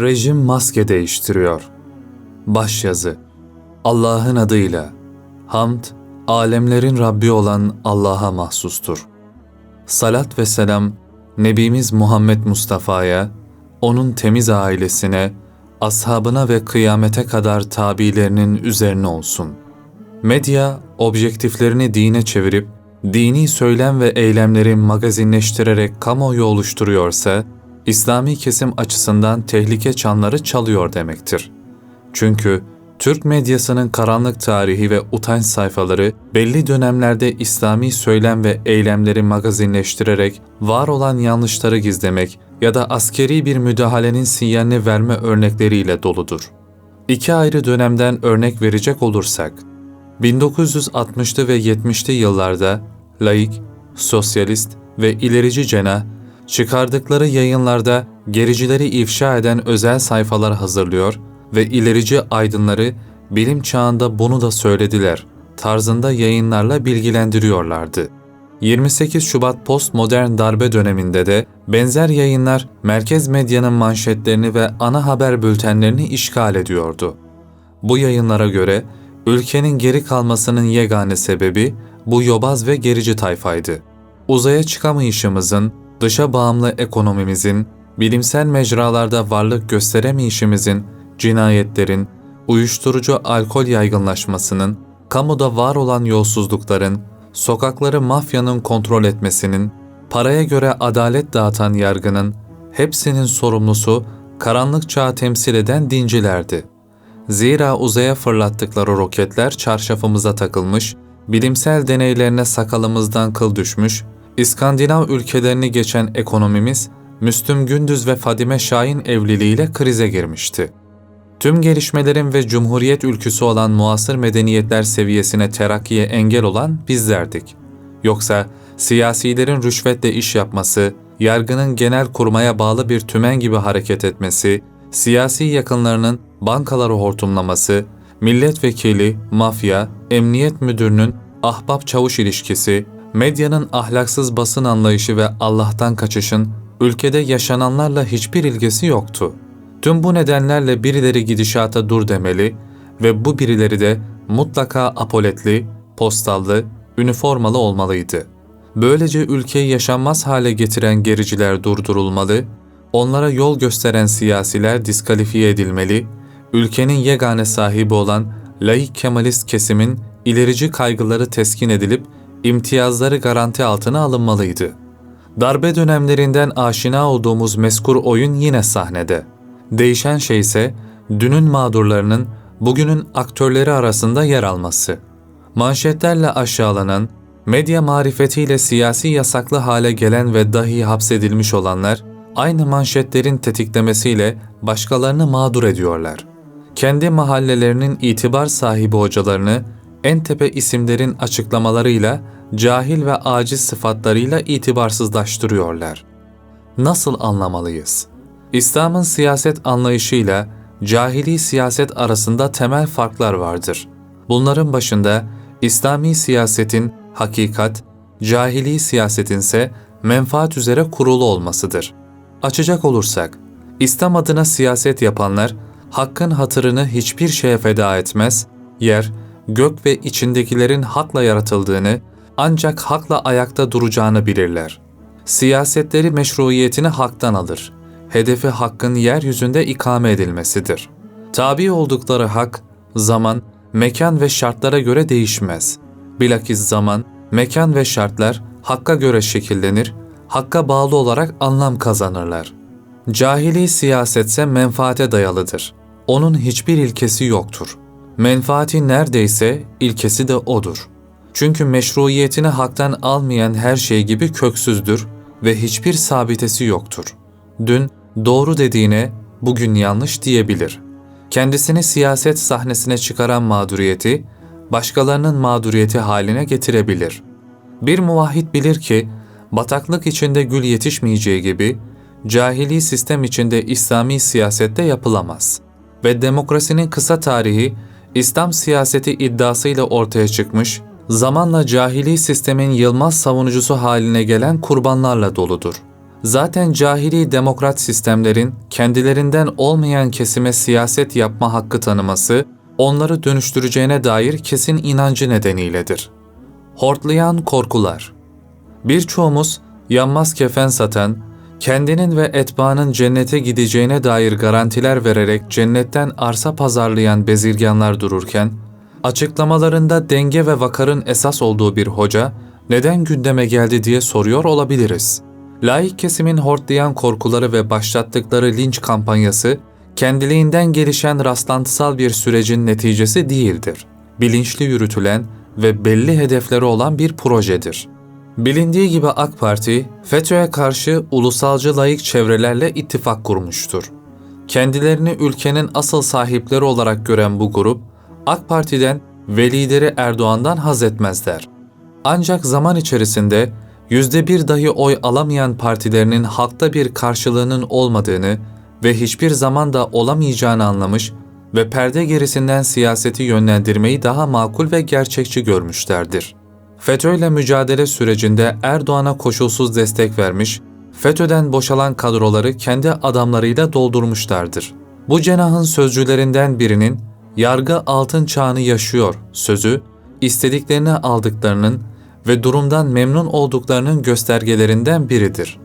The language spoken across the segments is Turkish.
Rejim maske değiştiriyor. Başyazı Allah'ın adıyla Hamd, alemlerin Rabbi olan Allah'a mahsustur. Salat ve selam Nebimiz Muhammed Mustafa'ya, onun temiz ailesine, ashabına ve kıyamete kadar tabilerinin üzerine olsun. Medya, objektiflerini dine çevirip, dini söylem ve eylemleri magazinleştirerek kamuoyu oluşturuyorsa, İslami kesim açısından tehlike çanları çalıyor demektir. Çünkü Türk medyasının karanlık tarihi ve utanç sayfaları belli dönemlerde İslami söylem ve eylemleri magazinleştirerek var olan yanlışları gizlemek ya da askeri bir müdahalenin sinyalini verme örnekleriyle doludur. İki ayrı dönemden örnek verecek olursak, 1960'lı ve 70'li yıllarda laik, sosyalist ve ilerici cenah çıkardıkları yayınlarda gericileri ifşa eden özel sayfalar hazırlıyor ve ilerici aydınları bilim çağında bunu da söylediler tarzında yayınlarla bilgilendiriyorlardı. 28 Şubat postmodern darbe döneminde de benzer yayınlar merkez medyanın manşetlerini ve ana haber bültenlerini işgal ediyordu. Bu yayınlara göre ülkenin geri kalmasının yegane sebebi bu yobaz ve gerici tayfaydı. Uzaya çıkamayışımızın, dışa bağımlı ekonomimizin, bilimsel mecralarda varlık gösteremeyişimizin, cinayetlerin, uyuşturucu alkol yaygınlaşmasının, kamuda var olan yolsuzlukların, sokakları mafyanın kontrol etmesinin, paraya göre adalet dağıtan yargının, hepsinin sorumlusu karanlık çağı temsil eden dincilerdi. Zira uzaya fırlattıkları roketler çarşafımıza takılmış, bilimsel deneylerine sakalımızdan kıl düşmüş, İskandinav ülkelerini geçen ekonomimiz, Müslüm Gündüz ve Fadime Şahin evliliğiyle krize girmişti. Tüm gelişmelerin ve cumhuriyet ülküsü olan muasır medeniyetler seviyesine terakkiye engel olan bizlerdik. Yoksa siyasilerin rüşvetle iş yapması, yargının genel kurmaya bağlı bir tümen gibi hareket etmesi, siyasi yakınlarının bankaları hortumlaması, milletvekili, mafya, emniyet müdürünün ahbap-çavuş ilişkisi, medyanın ahlaksız basın anlayışı ve Allah'tan kaçışın ülkede yaşananlarla hiçbir ilgisi yoktu. Tüm bu nedenlerle birileri gidişata dur demeli ve bu birileri de mutlaka apoletli, postallı, üniformalı olmalıydı. Böylece ülkeyi yaşanmaz hale getiren gericiler durdurulmalı, onlara yol gösteren siyasiler diskalifiye edilmeli, ülkenin yegane sahibi olan laik kemalist kesimin ilerici kaygıları teskin edilip imtiyazları garanti altına alınmalıydı. Darbe dönemlerinden aşina olduğumuz meskur oyun yine sahnede. Değişen şey ise dünün mağdurlarının bugünün aktörleri arasında yer alması. Manşetlerle aşağılanan, medya marifetiyle siyasi yasaklı hale gelen ve dahi hapsedilmiş olanlar, aynı manşetlerin tetiklemesiyle başkalarını mağdur ediyorlar. Kendi mahallelerinin itibar sahibi hocalarını en tepe isimlerin açıklamalarıyla cahil ve aciz sıfatlarıyla itibarsızlaştırıyorlar. Nasıl anlamalıyız? İslam'ın siyaset anlayışıyla cahili siyaset arasında temel farklar vardır. Bunların başında İslami siyasetin hakikat, cahili siyasetin ise menfaat üzere kurulu olmasıdır. Açacak olursak, İslam adına siyaset yapanlar hakkın hatırını hiçbir şeye feda etmez, yer, gök ve içindekilerin hakla yaratıldığını, ancak hakla ayakta duracağını bilirler. Siyasetleri meşruiyetini haktan alır. Hedefi hakkın yeryüzünde ikame edilmesidir. Tabi oldukları hak, zaman, mekan ve şartlara göre değişmez. Bilakis zaman, mekan ve şartlar hakka göre şekillenir, hakka bağlı olarak anlam kazanırlar. Cahili siyasetse menfaate dayalıdır. Onun hiçbir ilkesi yoktur. Menfaati neredeyse ilkesi de odur. Çünkü meşruiyetini haktan almayan her şey gibi köksüzdür ve hiçbir sabitesi yoktur. Dün doğru dediğine bugün yanlış diyebilir. Kendisini siyaset sahnesine çıkaran mağduriyeti, başkalarının mağduriyeti haline getirebilir. Bir muvahhid bilir ki, bataklık içinde gül yetişmeyeceği gibi, cahili sistem içinde İslami siyasette yapılamaz. Ve demokrasinin kısa tarihi, İslam siyaseti iddiasıyla ortaya çıkmış, zamanla cahili sistemin yılmaz savunucusu haline gelen kurbanlarla doludur. Zaten cahili demokrat sistemlerin kendilerinden olmayan kesime siyaset yapma hakkı tanıması, onları dönüştüreceğine dair kesin inancı nedeniyledir. Hortlayan korkular Birçoğumuz yanmaz kefen satan, kendinin ve etbaanın cennete gideceğine dair garantiler vererek cennetten arsa pazarlayan bezirganlar dururken, açıklamalarında denge ve vakarın esas olduğu bir hoca, neden gündeme geldi diye soruyor olabiliriz. Laik kesimin hortlayan korkuları ve başlattıkları linç kampanyası, kendiliğinden gelişen rastlantısal bir sürecin neticesi değildir. Bilinçli yürütülen ve belli hedefleri olan bir projedir. Bilindiği gibi AK Parti, FETÖ'ye karşı ulusalcı layık çevrelerle ittifak kurmuştur. Kendilerini ülkenin asıl sahipleri olarak gören bu grup, AK Parti'den ve lideri Erdoğan'dan haz etmezler. Ancak zaman içerisinde yüzde bir dahi oy alamayan partilerinin halkta bir karşılığının olmadığını ve hiçbir zaman da olamayacağını anlamış ve perde gerisinden siyaseti yönlendirmeyi daha makul ve gerçekçi görmüşlerdir. FETÖ mücadele sürecinde Erdoğan'a koşulsuz destek vermiş, FETÖ'den boşalan kadroları kendi adamlarıyla doldurmuşlardır. Bu cenahın sözcülerinden birinin yargı altın çağını yaşıyor sözü, istediklerini aldıklarının ve durumdan memnun olduklarının göstergelerinden biridir.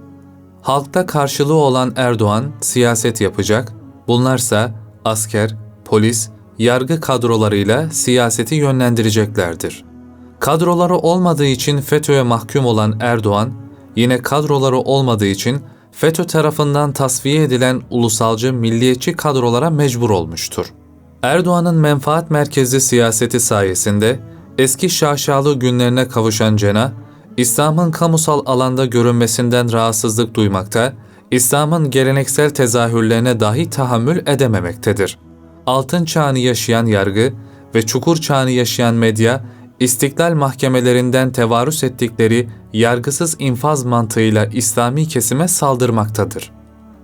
Halkta karşılığı olan Erdoğan siyaset yapacak, bunlarsa asker, polis, yargı kadrolarıyla siyaseti yönlendireceklerdir. Kadroları olmadığı için FETÖ'ye mahkum olan Erdoğan, yine kadroları olmadığı için FETÖ tarafından tasfiye edilen ulusalcı milliyetçi kadrolara mecbur olmuştur. Erdoğan'ın menfaat merkezli siyaseti sayesinde eski şaşalı günlerine kavuşan Cena, İslam'ın kamusal alanda görünmesinden rahatsızlık duymakta, İslam'ın geleneksel tezahürlerine dahi tahammül edememektedir. Altın çağını yaşayan yargı ve çukur çağını yaşayan medya, istiklal mahkemelerinden tevarüs ettikleri yargısız infaz mantığıyla İslami kesime saldırmaktadır.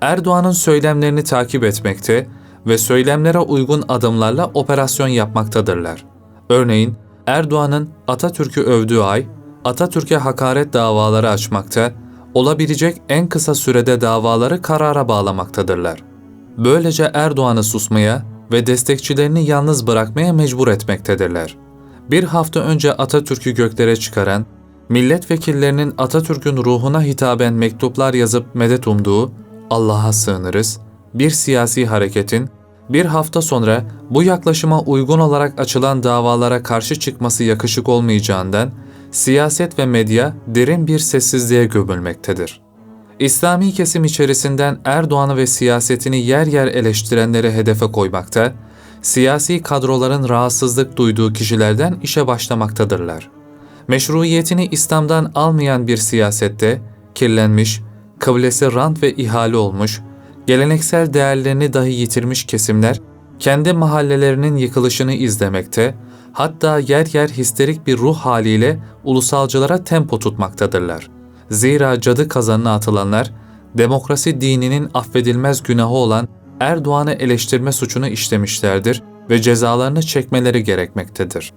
Erdoğan'ın söylemlerini takip etmekte ve söylemlere uygun adımlarla operasyon yapmaktadırlar. Örneğin Erdoğan'ın Atatürk'ü övdüğü ay, Atatürk'e hakaret davaları açmakta, olabilecek en kısa sürede davaları karara bağlamaktadırlar. Böylece Erdoğan'ı susmaya ve destekçilerini yalnız bırakmaya mecbur etmektedirler. Bir hafta önce Atatürk'ü göklere çıkaran, milletvekillerinin Atatürk'ün ruhuna hitaben mektuplar yazıp medet umduğu, Allah'a sığınırız, bir siyasi hareketin bir hafta sonra bu yaklaşıma uygun olarak açılan davalara karşı çıkması yakışık olmayacağından siyaset ve medya derin bir sessizliğe gömülmektedir. İslami kesim içerisinden Erdoğan'ı ve siyasetini yer yer eleştirenleri hedefe koymakta, siyasi kadroların rahatsızlık duyduğu kişilerden işe başlamaktadırlar. Meşruiyetini İslam'dan almayan bir siyasette kirlenmiş, kıblesi rant ve ihale olmuş, geleneksel değerlerini dahi yitirmiş kesimler kendi mahallelerinin yıkılışını izlemekte, hatta yer yer histerik bir ruh haliyle ulusalcılara tempo tutmaktadırlar. Zira cadı kazanına atılanlar, demokrasi dininin affedilmez günahı olan Erdoğan'ı eleştirme suçunu işlemişlerdir ve cezalarını çekmeleri gerekmektedir.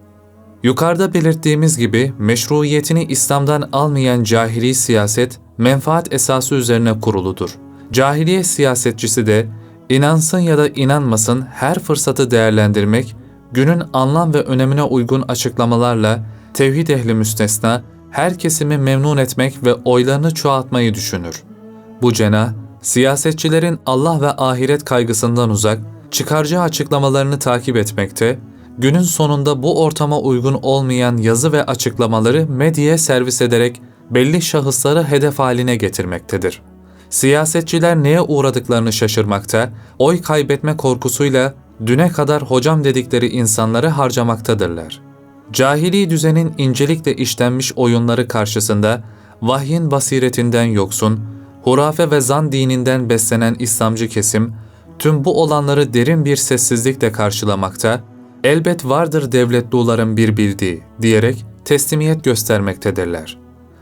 Yukarıda belirttiğimiz gibi meşruiyetini İslam'dan almayan cahili siyaset menfaat esası üzerine kuruludur. Cahiliye siyasetçisi de inansın ya da inanmasın her fırsatı değerlendirmek, günün anlam ve önemine uygun açıklamalarla tevhid ehli müstesna her kesimi memnun etmek ve oylarını çoğaltmayı düşünür. Bu cenah, siyasetçilerin Allah ve ahiret kaygısından uzak, çıkarcı açıklamalarını takip etmekte, günün sonunda bu ortama uygun olmayan yazı ve açıklamaları medyaya servis ederek belli şahısları hedef haline getirmektedir. Siyasetçiler neye uğradıklarını şaşırmakta, oy kaybetme korkusuyla düne kadar hocam dedikleri insanları harcamaktadırlar. Cahili düzenin incelikle işlenmiş oyunları karşısında vahyin basiretinden yoksun, hurafe ve zan dininden beslenen İslamcı kesim, tüm bu olanları derin bir sessizlikle karşılamakta, elbet vardır devletluların bir bildiği diyerek teslimiyet göstermektedirler.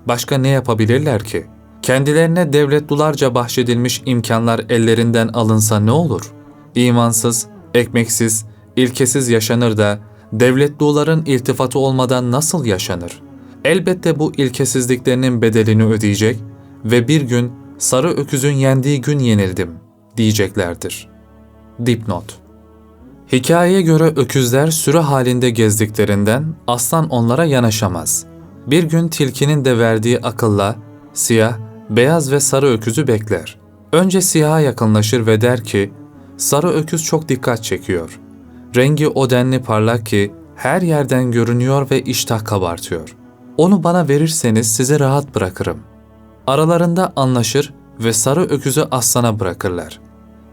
Başka ne yapabilirler ki?'' Kendilerine devletlularca bahşedilmiş imkanlar ellerinden alınsa ne olur? İmansız, ekmeksiz, ilkesiz yaşanır da devletluların iltifatı olmadan nasıl yaşanır? Elbette bu ilkesizliklerinin bedelini ödeyecek ve bir gün sarı öküzün yendiği gün yenildim diyeceklerdir. Dipnot Hikayeye göre öküzler sürü halinde gezdiklerinden aslan onlara yanaşamaz. Bir gün tilkinin de verdiği akılla siyah, beyaz ve sarı öküzü bekler. Önce siyaha yakınlaşır ve der ki, sarı öküz çok dikkat çekiyor. Rengi o denli parlak ki her yerden görünüyor ve iştah kabartıyor. Onu bana verirseniz sizi rahat bırakırım. Aralarında anlaşır ve sarı öküzü aslana bırakırlar.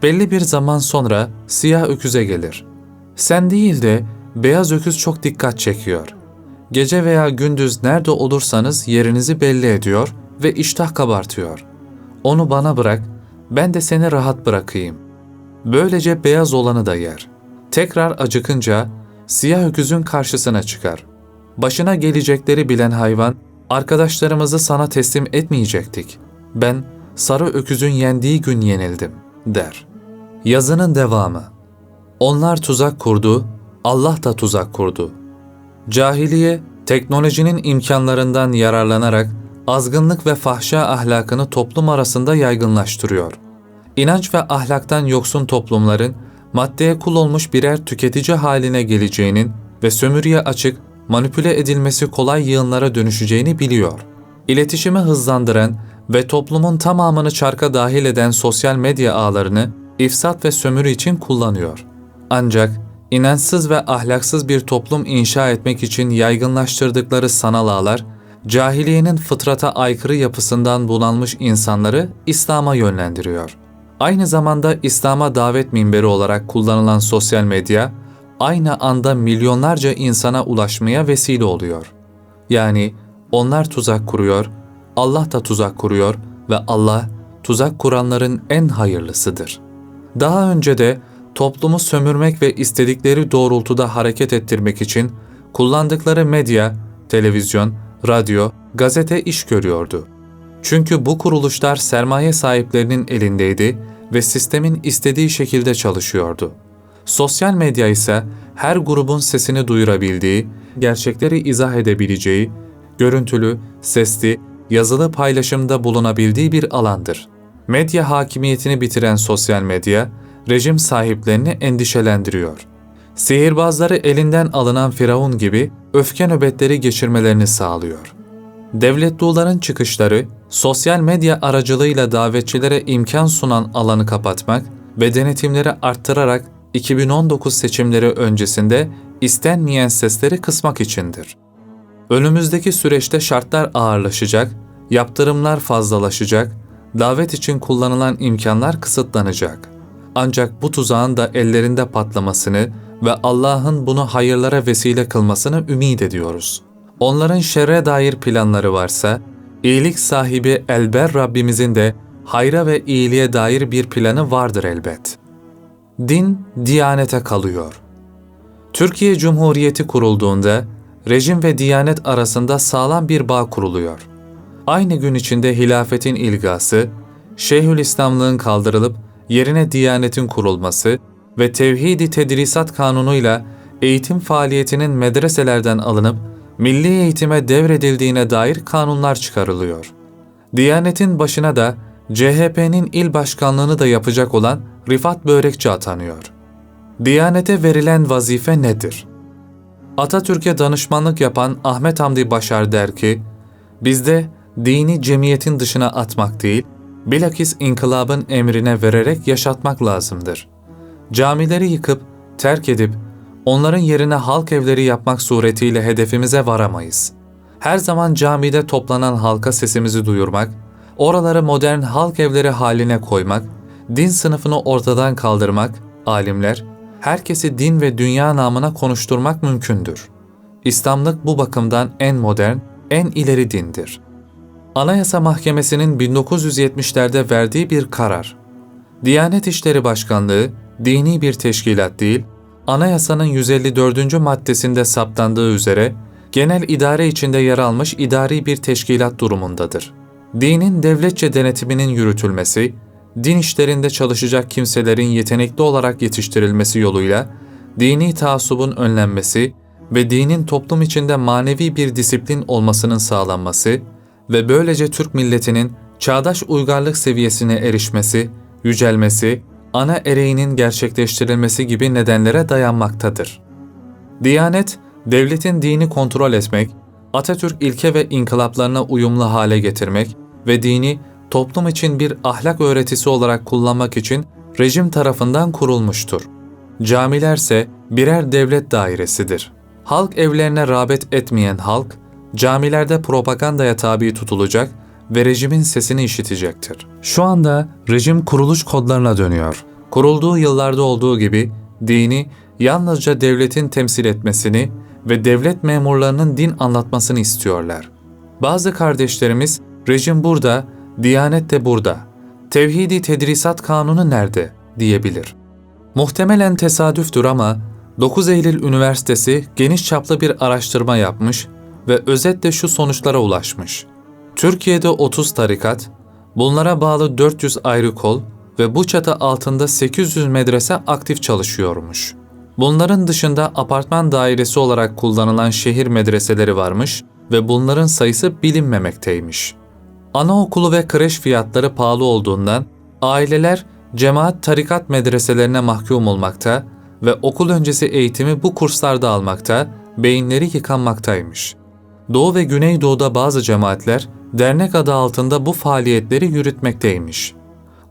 Belli bir zaman sonra siyah öküze gelir. Sen değil de beyaz öküz çok dikkat çekiyor. Gece veya gündüz nerede olursanız yerinizi belli ediyor ve iştah kabartıyor. Onu bana bırak, ben de seni rahat bırakayım. Böylece beyaz olanı da yer. Tekrar acıkınca siyah öküzün karşısına çıkar. Başına gelecekleri bilen hayvan, arkadaşlarımızı sana teslim etmeyecektik. Ben sarı öküzün yendiği gün yenildim, der. Yazının devamı Onlar tuzak kurdu, Allah da tuzak kurdu. Cahiliye, teknolojinin imkanlarından yararlanarak azgınlık ve fahşa ahlakını toplum arasında yaygınlaştırıyor. İnanç ve ahlaktan yoksun toplumların maddeye kul olmuş birer tüketici haline geleceğinin ve sömürüye açık, manipüle edilmesi kolay yığınlara dönüşeceğini biliyor. İletişimi hızlandıran ve toplumun tamamını çarka dahil eden sosyal medya ağlarını ifsat ve sömürü için kullanıyor. Ancak inançsız ve ahlaksız bir toplum inşa etmek için yaygınlaştırdıkları sanal ağlar, cahiliyenin fıtrata aykırı yapısından bulanmış insanları İslam'a yönlendiriyor. Aynı zamanda İslam'a davet minberi olarak kullanılan sosyal medya, aynı anda milyonlarca insana ulaşmaya vesile oluyor. Yani onlar tuzak kuruyor, Allah da tuzak kuruyor ve Allah tuzak kuranların en hayırlısıdır. Daha önce de toplumu sömürmek ve istedikleri doğrultuda hareket ettirmek için kullandıkları medya, televizyon, radyo, gazete iş görüyordu. Çünkü bu kuruluşlar sermaye sahiplerinin elindeydi ve sistemin istediği şekilde çalışıyordu. Sosyal medya ise her grubun sesini duyurabildiği, gerçekleri izah edebileceği, görüntülü, sesli, yazılı paylaşımda bulunabildiği bir alandır. Medya hakimiyetini bitiren sosyal medya, rejim sahiplerini endişelendiriyor. Sihirbazları elinden alınan Firavun gibi öfke nöbetleri geçirmelerini sağlıyor. Devletluların çıkışları, sosyal medya aracılığıyla davetçilere imkan sunan alanı kapatmak ve denetimleri arttırarak 2019 seçimleri öncesinde istenmeyen sesleri kısmak içindir. Önümüzdeki süreçte şartlar ağırlaşacak, yaptırımlar fazlalaşacak, davet için kullanılan imkanlar kısıtlanacak. Ancak bu tuzağın da ellerinde patlamasını ve Allah'ın bunu hayırlara vesile kılmasını ümit ediyoruz. Onların şerre dair planları varsa, iyilik sahibi Elber Rabbimizin de hayra ve iyiliğe dair bir planı vardır elbet. Din, diyanete kalıyor. Türkiye Cumhuriyeti kurulduğunda, rejim ve diyanet arasında sağlam bir bağ kuruluyor. Aynı gün içinde hilafetin ilgası, Şeyhülislamlığın kaldırılıp yerine diyanetin kurulması ve Tevhidi Tedrisat Kanunu'yla eğitim faaliyetinin medreselerden alınıp milli eğitime devredildiğine dair kanunlar çıkarılıyor. Diyanetin başına da CHP'nin il başkanlığını da yapacak olan Rifat Börekçi atanıyor. Diyanete verilen vazife nedir? Atatürk'e danışmanlık yapan Ahmet Hamdi Başar der ki, bizde dini cemiyetin dışına atmak değil, bilakis inkılabın emrine vererek yaşatmak lazımdır. Camileri yıkıp, terk edip, onların yerine halk evleri yapmak suretiyle hedefimize varamayız. Her zaman camide toplanan halka sesimizi duyurmak, oraları modern halk evleri haline koymak, din sınıfını ortadan kaldırmak, alimler, herkesi din ve dünya namına konuşturmak mümkündür. İslamlık bu bakımdan en modern, en ileri dindir. Anayasa Mahkemesi'nin 1970'lerde verdiği bir karar. Diyanet İşleri Başkanlığı, dini bir teşkilat değil, anayasanın 154. maddesinde saptandığı üzere genel idare içinde yer almış idari bir teşkilat durumundadır. Dinin devletçe denetiminin yürütülmesi, din işlerinde çalışacak kimselerin yetenekli olarak yetiştirilmesi yoluyla dini taassubun önlenmesi ve dinin toplum içinde manevi bir disiplin olmasının sağlanması ve böylece Türk milletinin çağdaş uygarlık seviyesine erişmesi, yücelmesi, ana ereğinin gerçekleştirilmesi gibi nedenlere dayanmaktadır. Diyanet, devletin dini kontrol etmek, Atatürk ilke ve inkılaplarına uyumlu hale getirmek ve dini toplum için bir ahlak öğretisi olarak kullanmak için rejim tarafından kurulmuştur. Camilerse birer devlet dairesidir. Halk evlerine rağbet etmeyen halk, camilerde propagandaya tabi tutulacak ve rejimin sesini işitecektir. Şu anda rejim kuruluş kodlarına dönüyor. Kurulduğu yıllarda olduğu gibi dini yalnızca devletin temsil etmesini ve devlet memurlarının din anlatmasını istiyorlar. Bazı kardeşlerimiz rejim burada, diyanet de burada. Tevhidi tedrisat kanunu nerede diyebilir. Muhtemelen tesadüftür ama 9 Eylül Üniversitesi geniş çaplı bir araştırma yapmış ve özetle şu sonuçlara ulaşmış. Türkiye'de 30 tarikat, bunlara bağlı 400 ayrı kol ve bu çatı altında 800 medrese aktif çalışıyormuş. Bunların dışında apartman dairesi olarak kullanılan şehir medreseleri varmış ve bunların sayısı bilinmemekteymiş. Anaokulu ve kreş fiyatları pahalı olduğundan aileler cemaat tarikat medreselerine mahkum olmakta ve okul öncesi eğitimi bu kurslarda almakta, beyinleri yıkanmaktaymış. Doğu ve Güneydoğu'da bazı cemaatler dernek adı altında bu faaliyetleri yürütmekteymiş.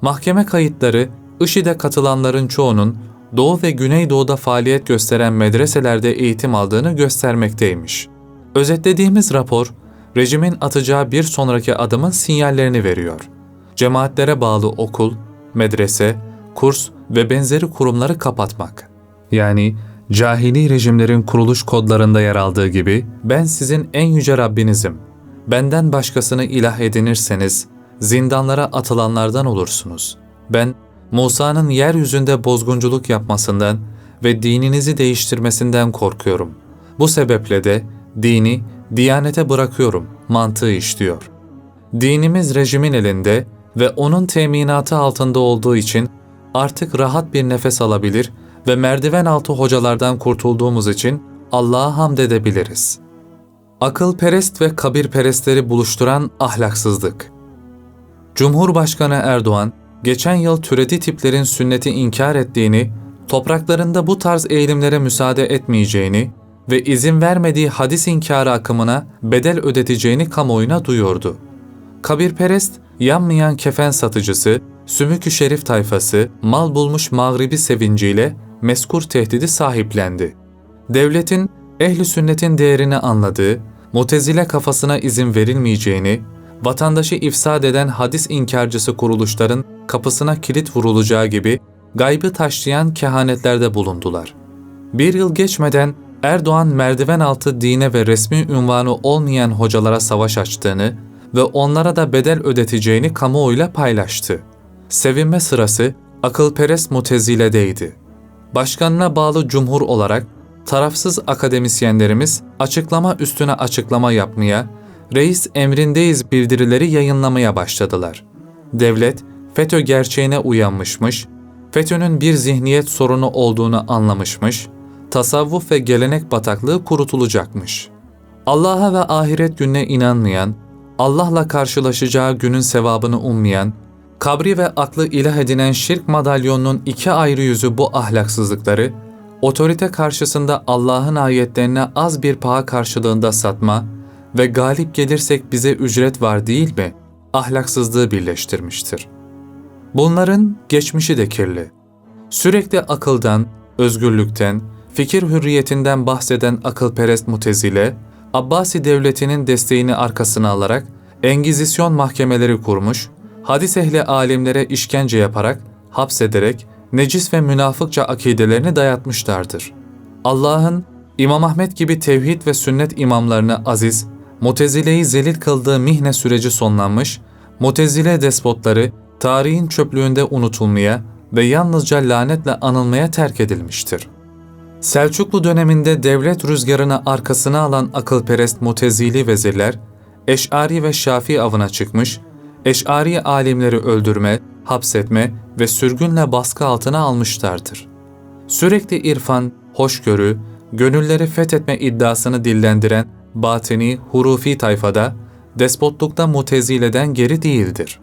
Mahkeme kayıtları IŞİD'e katılanların çoğunun Doğu ve Güneydoğu'da faaliyet gösteren medreselerde eğitim aldığını göstermekteymiş. Özetlediğimiz rapor, rejimin atacağı bir sonraki adımın sinyallerini veriyor. Cemaatlere bağlı okul, medrese, kurs ve benzeri kurumları kapatmak. Yani cahili rejimlerin kuruluş kodlarında yer aldığı gibi ben sizin en yüce Rabbinizim. Benden başkasını ilah edinirseniz zindanlara atılanlardan olursunuz. Ben Musa'nın yeryüzünde bozgunculuk yapmasından ve dininizi değiştirmesinden korkuyorum. Bu sebeple de dini diyanete bırakıyorum mantığı işliyor. Dinimiz rejimin elinde ve onun teminatı altında olduğu için artık rahat bir nefes alabilir ve merdiven altı hocalardan kurtulduğumuz için Allah'a hamd edebiliriz. Akılperest ve kabirperestleri buluşturan ahlaksızlık. Cumhurbaşkanı Erdoğan, geçen yıl türedi tiplerin sünneti inkar ettiğini, topraklarında bu tarz eğilimlere müsaade etmeyeceğini ve izin vermediği hadis inkarı akımına bedel ödeteceğini kamuoyuna duyurdu. Kabirperest, yanmayan kefen satıcısı, sümükü şerif tayfası, mal bulmuş mağribi sevinciyle meskur tehdidi sahiplendi. Devletin, ehli sünnetin değerini anladığı, mutezile kafasına izin verilmeyeceğini, vatandaşı ifsad eden hadis inkarcısı kuruluşların kapısına kilit vurulacağı gibi gaybı taşlayan kehanetlerde bulundular. Bir yıl geçmeden Erdoğan merdiven altı dine ve resmi ünvanı olmayan hocalara savaş açtığını ve onlara da bedel ödeteceğini kamuoyuyla paylaştı. Sevinme sırası akılperest muteziledeydi. Başkanına bağlı cumhur olarak tarafsız akademisyenlerimiz açıklama üstüne açıklama yapmaya, reis emrindeyiz bildirileri yayınlamaya başladılar. Devlet, FETÖ gerçeğine uyanmışmış, FETÖ'nün bir zihniyet sorunu olduğunu anlamışmış, tasavvuf ve gelenek bataklığı kurutulacakmış. Allah'a ve ahiret gününe inanmayan, Allah'la karşılaşacağı günün sevabını ummayan, kabri ve aklı ilah edinen şirk madalyonunun iki ayrı yüzü bu ahlaksızlıkları, otorite karşısında Allah'ın ayetlerine az bir paha karşılığında satma ve galip gelirsek bize ücret var değil mi, ahlaksızlığı birleştirmiştir. Bunların geçmişi de kirli. Sürekli akıldan, özgürlükten, fikir hürriyetinden bahseden akılperest mutezile, Abbasi devletinin desteğini arkasına alarak Engizisyon mahkemeleri kurmuş, hadis ehli alimlere işkence yaparak, hapsederek, necis ve münafıkça akidelerini dayatmışlardır. Allah'ın İmam Ahmet gibi tevhid ve sünnet imamlarını aziz, Mutezile'yi zelil kıldığı mihne süreci sonlanmış, Mutezile despotları tarihin çöplüğünde unutulmaya ve yalnızca lanetle anılmaya terk edilmiştir. Selçuklu döneminde devlet rüzgarını arkasına alan akılperest mutezili vezirler, Eş'ari ve Şafi avına çıkmış, Eş'ari alimleri öldürme, hapsetme ve sürgünle baskı altına almışlardır. Sürekli irfan, hoşgörü, gönülleri fethetme iddiasını dillendiren batini, hurufi tayfada, despotlukta mutezileden geri değildir.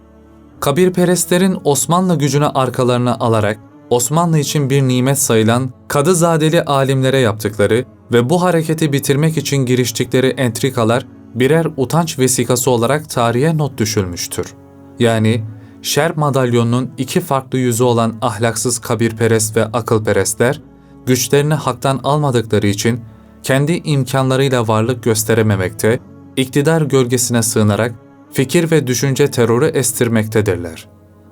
Kabirperestlerin Osmanlı gücünü arkalarına alarak Osmanlı için bir nimet sayılan Kadızadeli alimlere yaptıkları ve bu hareketi bitirmek için giriştikleri entrikalar birer utanç vesikası olarak tarihe not düşülmüştür. Yani şer madalyonunun iki farklı yüzü olan ahlaksız kabirperest ve akılperestler, güçlerini haktan almadıkları için kendi imkanlarıyla varlık gösterememekte, iktidar gölgesine sığınarak fikir ve düşünce terörü estirmektedirler.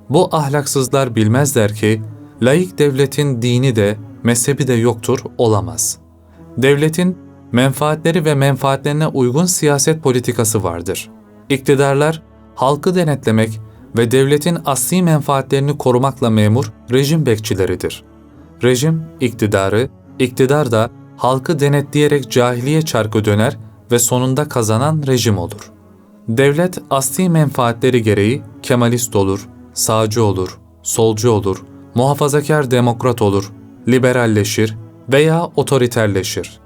Bu ahlaksızlar bilmezler ki, laik devletin dini de, mezhebi de yoktur, olamaz. Devletin menfaatleri ve menfaatlerine uygun siyaset politikası vardır. İktidarlar, halkı denetlemek ve devletin asli menfaatlerini korumakla memur rejim bekçileridir. Rejim, iktidarı, iktidar da halkı denetleyerek cahiliye çarkı döner ve sonunda kazanan rejim olur. Devlet asli menfaatleri gereği kemalist olur, sağcı olur, solcu olur, muhafazakar demokrat olur, liberalleşir veya otoriterleşir.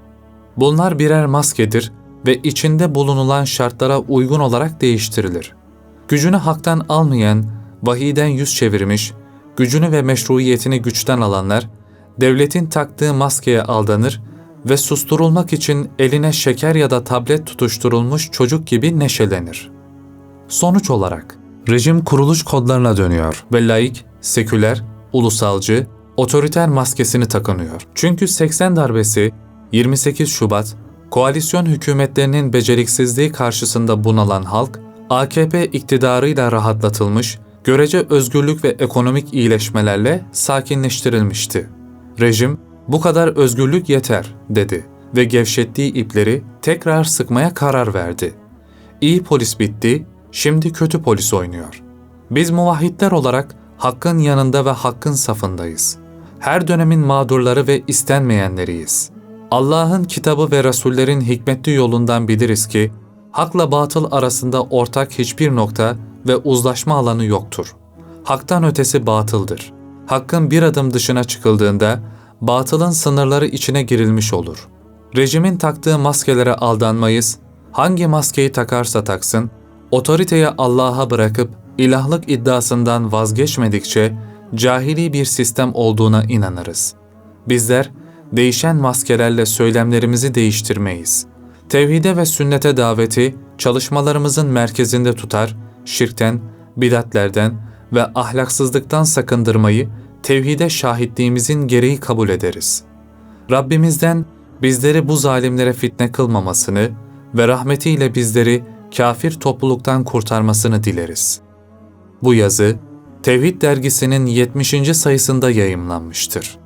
Bunlar birer maskedir ve içinde bulunulan şartlara uygun olarak değiştirilir. Gücünü haktan almayan, vahiden yüz çevirmiş, gücünü ve meşruiyetini güçten alanlar, devletin taktığı maskeye aldanır ve susturulmak için eline şeker ya da tablet tutuşturulmuş çocuk gibi neşelenir. Sonuç olarak rejim kuruluş kodlarına dönüyor ve laik, seküler, ulusalcı, otoriter maskesini takınıyor. Çünkü 80 darbesi 28 Şubat koalisyon hükümetlerinin beceriksizliği karşısında bunalan halk AKP iktidarıyla rahatlatılmış, görece özgürlük ve ekonomik iyileşmelerle sakinleştirilmişti. Rejim bu kadar özgürlük yeter dedi ve gevşettiği ipleri tekrar sıkmaya karar verdi. İyi polis bitti, şimdi kötü polis oynuyor. Biz muvahhidler olarak hakkın yanında ve hakkın safındayız. Her dönemin mağdurları ve istenmeyenleriyiz. Allah'ın kitabı ve Resullerin hikmetli yolundan biliriz ki, hakla batıl arasında ortak hiçbir nokta ve uzlaşma alanı yoktur. Haktan ötesi batıldır. Hakkın bir adım dışına çıkıldığında, batılın sınırları içine girilmiş olur. Rejimin taktığı maskelere aldanmayız, hangi maskeyi takarsa taksın, otoriteyi Allah'a bırakıp ilahlık iddiasından vazgeçmedikçe cahili bir sistem olduğuna inanırız. Bizler değişen maskelerle söylemlerimizi değiştirmeyiz. Tevhide ve sünnete daveti çalışmalarımızın merkezinde tutar, şirkten, bidatlerden ve ahlaksızlıktan sakındırmayı tevhide şahitliğimizin gereği kabul ederiz. Rabbimizden bizleri bu zalimlere fitne kılmamasını ve rahmetiyle bizleri kafir topluluktan kurtarmasını dileriz. Bu yazı Tevhid dergisinin 70. sayısında yayımlanmıştır.